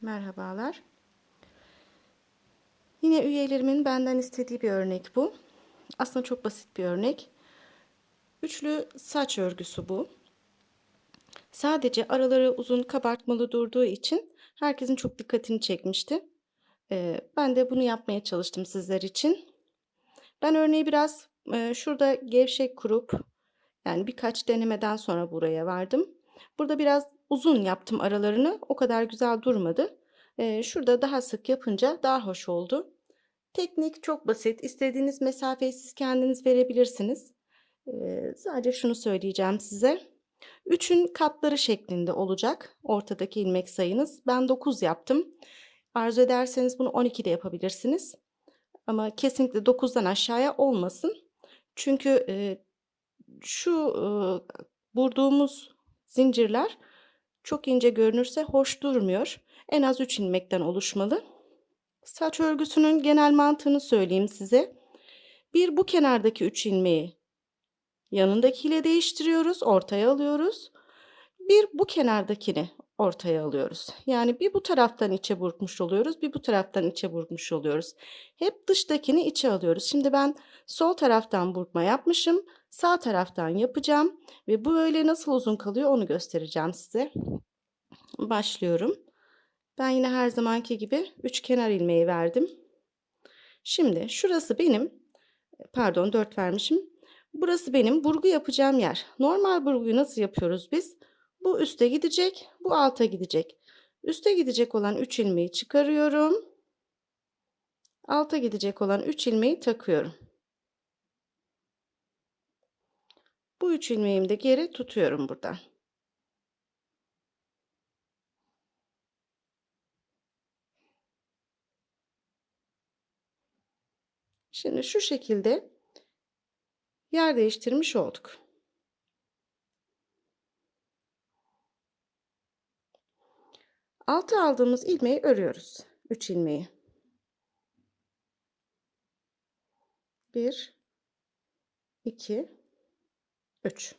Merhabalar. Yine üyelerimin benden istediği bir örnek bu. Aslında çok basit bir örnek. Üçlü saç örgüsü bu. Sadece araları uzun kabartmalı durduğu için herkesin çok dikkatini çekmişti. Ee, ben de bunu yapmaya çalıştım sizler için. Ben örneği biraz e, şurada gevşek kurup yani birkaç denemeden sonra buraya vardım. Burada biraz uzun yaptım aralarını. O kadar güzel durmadı. Ee, şurada daha sık yapınca daha hoş oldu. Teknik çok basit. İstediğiniz mesafeyi siz kendiniz verebilirsiniz. Ee, sadece şunu söyleyeceğim size. Üçün katları şeklinde olacak ortadaki ilmek sayınız. Ben 9 yaptım. Arzu ederseniz bunu 12 de yapabilirsiniz. Ama kesinlikle 9'dan aşağıya olmasın. Çünkü e, şu e, vurduğumuz zincirler çok ince görünürse hoş durmuyor. En az 3 ilmekten oluşmalı. Saç örgüsünün genel mantığını söyleyeyim size. Bir bu kenardaki 3 ilmeği yanındakiyle değiştiriyoruz, ortaya alıyoruz. Bir bu kenardakini ortaya alıyoruz. Yani bir bu taraftan içe burkmuş oluyoruz, bir bu taraftan içe burkmuş oluyoruz. Hep dıştakini içe alıyoruz. Şimdi ben sol taraftan burkma yapmışım, sağ taraftan yapacağım ve bu öyle nasıl uzun kalıyor onu göstereceğim size. Başlıyorum. Ben yine her zamanki gibi üç kenar ilmeği verdim. Şimdi şurası benim, pardon 4 vermişim. Burası benim burgu yapacağım yer. Normal burguyu nasıl yapıyoruz biz? Bu üste gidecek, bu alta gidecek. Üste gidecek olan 3 ilmeği çıkarıyorum. Alta gidecek olan 3 ilmeği takıyorum. Bu 3 ilmeğimi de geri tutuyorum buradan. Şimdi şu şekilde yer değiştirmiş olduk. Altı aldığımız ilmeği örüyoruz. 3 ilmeği. 1 2 3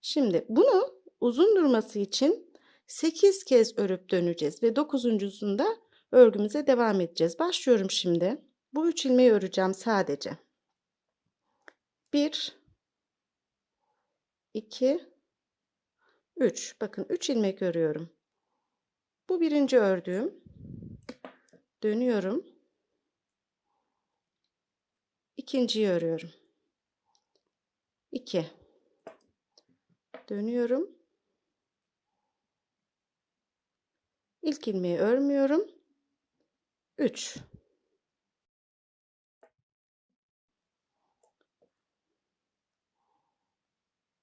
Şimdi bunu uzun durması için 8 kez örüp döneceğiz ve 9.sunda örgümüze devam edeceğiz. Başlıyorum şimdi. Bu 3 ilmeği öreceğim sadece. 1 2 3 bakın 3 ilmek örüyorum. Bu birinci ördüğüm. Dönüyorum. İkinciyi örüyorum. 2 dönüyorum. İlk ilmeği örmüyorum. 3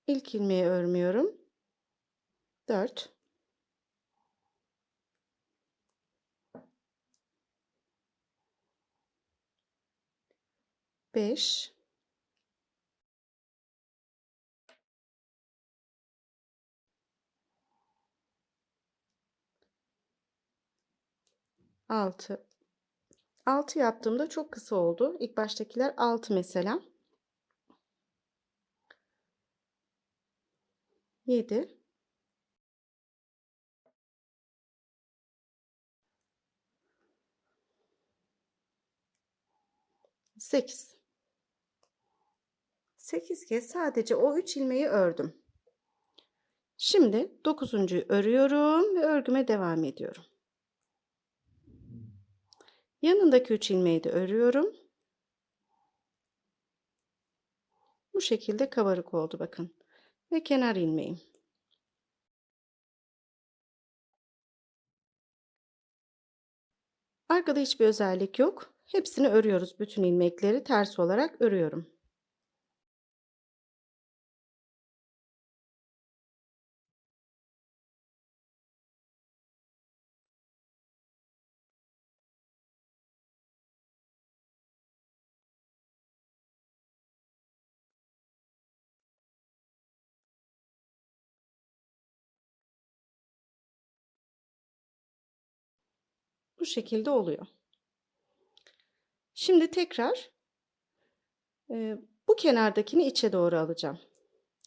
İlk ilmeği örmüyorum. 4 5 6 6 yaptığımda çok kısa oldu. İlk baştakiler 6 mesela. 7 8 8 kez sadece o 3 ilmeği ördüm. Şimdi 9. örüyorum ve örgüme devam ediyorum. Yanındaki 3 ilmeği de örüyorum. Bu şekilde kabarık oldu bakın. Ve kenar ilmeğim. Arkada hiçbir özellik yok. Hepsini örüyoruz. Bütün ilmekleri ters olarak örüyorum. Bu şekilde oluyor. Şimdi tekrar e, bu kenardakini içe doğru alacağım.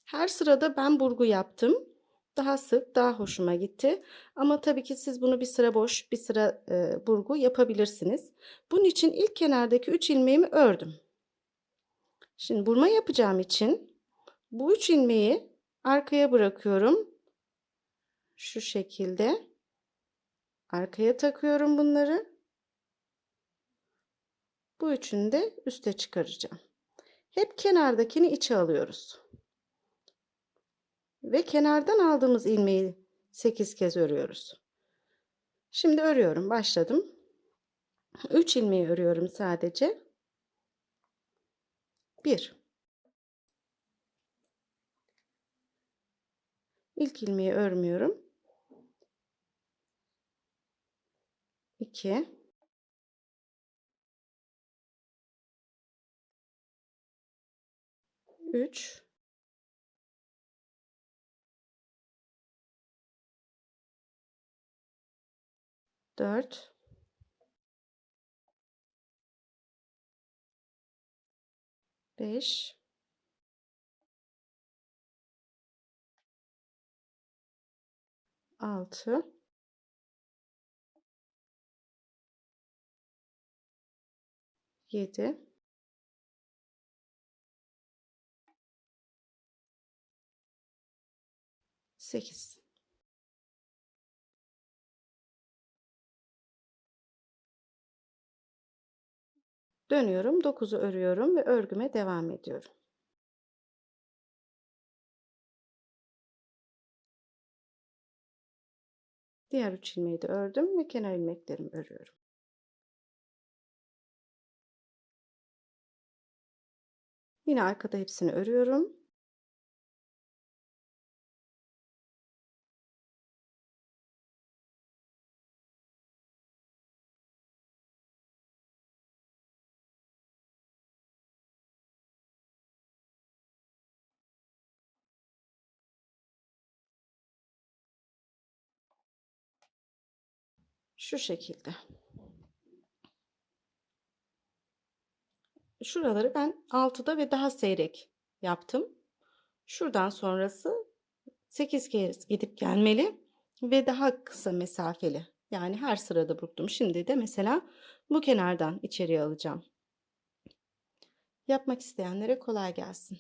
Her sırada ben burgu yaptım. daha sık, daha hoşuma gitti. Ama tabii ki siz bunu bir sıra boş, bir sıra e, burgu yapabilirsiniz. Bunun için ilk kenardaki 3 ilmeğimi ördüm. Şimdi burma yapacağım için bu 3 ilmeği arkaya bırakıyorum. Şu şekilde. Arkaya takıyorum bunları. Bu üçünü de üste çıkaracağım. Hep kenardakini içe alıyoruz. Ve kenardan aldığımız ilmeği 8 kez örüyoruz. Şimdi örüyorum. Başladım. 3 ilmeği örüyorum sadece. 1 İlk ilmeği örmüyorum. 2 3 4 5 6 7 8 Dönüyorum, 9'u örüyorum ve örgüme devam ediyorum. Diğer 3 ilmeği de ördüm ve kenar ilmeklerimi örüyorum. Yine arkada hepsini örüyorum. Şu şekilde. Şuraları ben 6'da ve daha seyrek yaptım. Şuradan sonrası 8 kez gidip gelmeli ve daha kısa mesafeli. Yani her sırada burktum. Şimdi de mesela bu kenardan içeriye alacağım. Yapmak isteyenlere kolay gelsin.